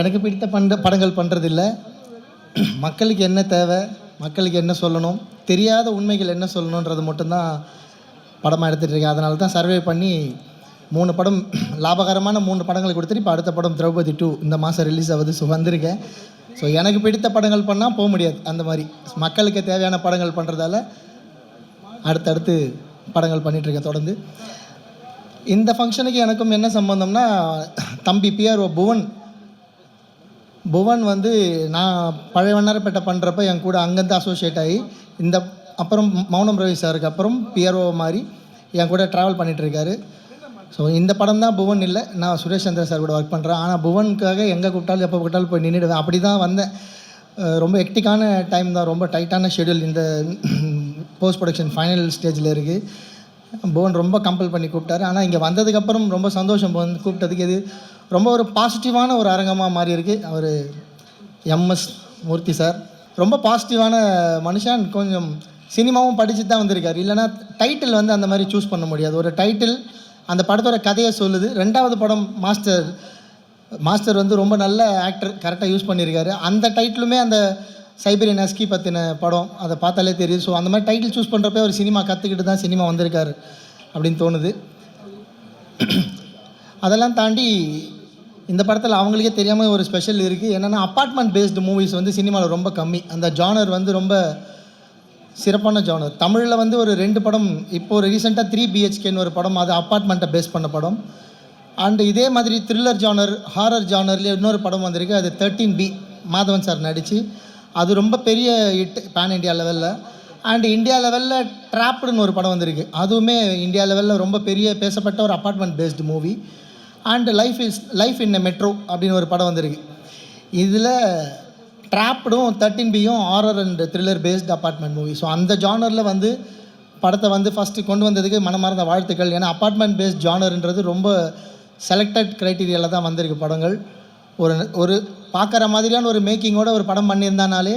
எனக்கு பிடித்த பண்ற படங்கள் பண்ணுறதில்ல மக்களுக்கு என்ன தேவை மக்களுக்கு என்ன சொல்லணும் தெரியாத உண்மைகள் என்ன சொல்லணுன்றது மட்டும்தான் படமாக எடுத்துகிட்டு இருக்கேன். அதனால தான் சர்வே பண்ணி மூணு படம் லாபகரமான மூணு படங்களை கொடுத்துட்டு இப்போ அடுத்த படம் திரௌபதி டூ இந்த மாதம் ரிலீஸ் ஆகுது. ஸோ வந்திருக்கேன். ஸோ எனக்கு பிடித்த படங்கள் பண்ணால் போக முடியாது. அந்த மாதிரி. மக்களுக்கு தேவையான படங்கள் பண்ணுறதால அடுத்தடுத்து படங்கள் பண்ணிகிட்ருக்கேன் தொடர்ந்து. இந்த ஃபங்க்ஷனுக்கு எனக்கும் என்ன சம்பந்தம்னா தம்பி பிஆர்ஓ புவன் புவன் வந்து நான் பழைய வண்ணாரப்பேட்டை பண்ணுறப்ப என் கூட அங்கேருந்து அசோசியேட் ஆகி இந்த அப்புறம் மௌனம் ரவி சாருக்கு அப்புறம் பிஆர்ஓ மாதிரி என் கூட ட்ராவல் பண்ணிகிட்ருக்காரு ஸோ இந்த படம் தான் புவன் இல்லை நான் சுரேஷ் சந்திர சார் கூட ஒர்க் பண்ணுறேன் ஆனால் புவனுக்காக எங்கே கூப்பிட்டாலும் எப்போ கூப்பிட்டாலும் போய் நின்றுடுவேன் அப்படி தான் வந்தேன் ரொம்ப எக்டிக்கான டைம் தான் ரொம்ப டைட்டான ஷெடியூல் இந்த போஸ்ட் ப்ரொடக்ஷன் ஃபைனல் ஸ்டேஜில் இருக்குது புவன் ரொம்ப கம்பல் பண்ணி கூப்பிட்டாரு. ஆனால் இங்கே வந்ததுக்கப்புறம் ரொம்ப சந்தோஷம். வந்து கூப்பிட்டதுக்கு இது ரொம்ப ஒரு பாசிட்டிவான ஒரு அரங்கமாக மாறிருக்கு அவர் எம்எஸ் மூர்த்தி சார். ரொம்ப பாசிட்டிவான மனுஷன். கொஞ்சம் சினிமாவும் படித்து தான் வந்திருக்காரு. இல்லைன்னா டைட்டில் வந்து அந்த மாதிரி சூஸ் பண்ண முடியாது. ஒரு டைட்டில் அந்த படத்தோட கதையை சொல்லுது. ரெண்டாவது படம் மாஸ்டர் மாஸ்டர் வந்து ரொம்ப நல்ல ஆக்டர் கரெக்டாக யூஸ் பண்ணியிருக்காரு. அந்த டைட்டிலுமே அந்த சைபீரியன் அஸ்கி பற்றின படம். அதை பார்த்தாலே தெரியுது. ஸோ அந்த மாதிரி டைட்டில் சூஸ் பண்ணுறப்ப ஒரு சினிமா கற்றுக்கிட்டு தான் சினிமா வந்திருக்காரு அப்படின்னு தோணுது. அதெல்லாம் தாண்டி இந்த படத்தில் அவங்களுக்கே தெரியாமல் ஒரு ஸ்பெஷல் இருக்குது என்னென்னா அப்பார்ட்மெண்ட் பேஸ்டு மூவிஸ் வந்து சினிமாவில் ரொம்ப கம்மி. அந்த ஜானர் வந்து ரொம்ப சிறப்பான ஜானர் தமிழில் வந்து ஒரு ரெண்டு படம் இப்போது ஒரு ரீசெண்டாக த்ரீ பிஹெச்கேன்னு ஒரு படம் அது அப்பார்ட்மெண்ட்டை பேஸ் பண்ண படம். அண்ட் இதே மாதிரி த்ரில்லர் ஜானர் ஹாரர் ஜானர்லேயே இன்னொரு படம் வந்திருக்கு. அது தேர்ட்டீன் பி மாதவன் சார் நடித்து அது ரொம்ப பெரிய ஹிட் பேன் இண்டியா லெவலில் அண்ட் இந்தியா லெவலில் ட்ராப்டுன்னு ஒரு படம் வந்திருக்கு. அதுவுமே இந்தியா லெவலில் ரொம்ப பெரிய பேசப்பட்ட ஒரு apartment based movie and life is life in a metro அப்படின்னு ஒரு படம் வந்திருக்கு. இதில் ட்ராப்டும் தேர்ட்டின் பியும் horror and thriller based apartment movie so அந்த ஜானரில் வந்து படத்தை வந்து ஃபஸ்ட்டு கொண்டு வந்ததுக்கு மனமார்ந்த வாழ்த்துக்கள். ஏன்னா அப்பார்ட்மெண்ட் பேஸ்ட் ஜானர்ன்றது ரொம்ப செலக்டட் க்ரைட்டீரியாவில் தான் வந்திருக்கு படங்கள். ஒரு ஒரு பார்க்குற மாதிரியான ஒரு மேக்கிங்கோட ஒரு படம் பண்ணியிருந்தானாலே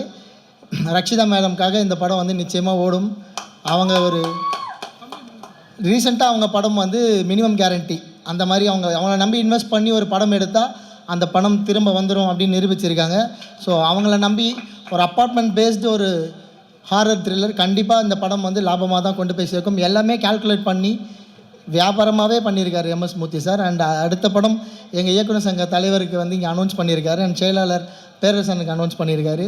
ரக்ஷிதா மேடம்காக இந்த படம் வந்து நிச்சயமாக ஓடும். அவங்க ஒரு ரீசெண்டாக அவங்க படம் வந்து மினிமம் கேரண்டி அந்த மாதிரி அவங்க அவங்கள நம்பி இன்வெஸ்ட் பண்ணி ஒரு படம் எடுத்தால் அந்த பணம் திரும்ப வந்துடும் அப்படின்னு நிரூபிச்சிருக்காங்க. ஸோ அவங்கள நம்பி ஒரு அப்பார்ட்மெண்ட் பேஸ்டு ஒரு ஹாரர் த்ரில்லர் கண்டிப்பாக இந்த படம் வந்து லாபமாக தான் கொண்டு போய் சேர்க்கும். எல்லாமே கால்குலேட் பண்ணி வியாபாரமாகவே பண்ணியிருக்காரு எம்எஸ் மூர்த்தி சார் அண்ட் அடுத்த படம் எங்கள் இயக்குனர் சங்க தலைவருக்கு வந்து இங்கே அனௌன்ஸ் பண்ணியிருக்காரு. அண்ட் செயலாளர் பேரரசனுக்கு அனௌன்ஸ் பண்ணியிருக்காரு.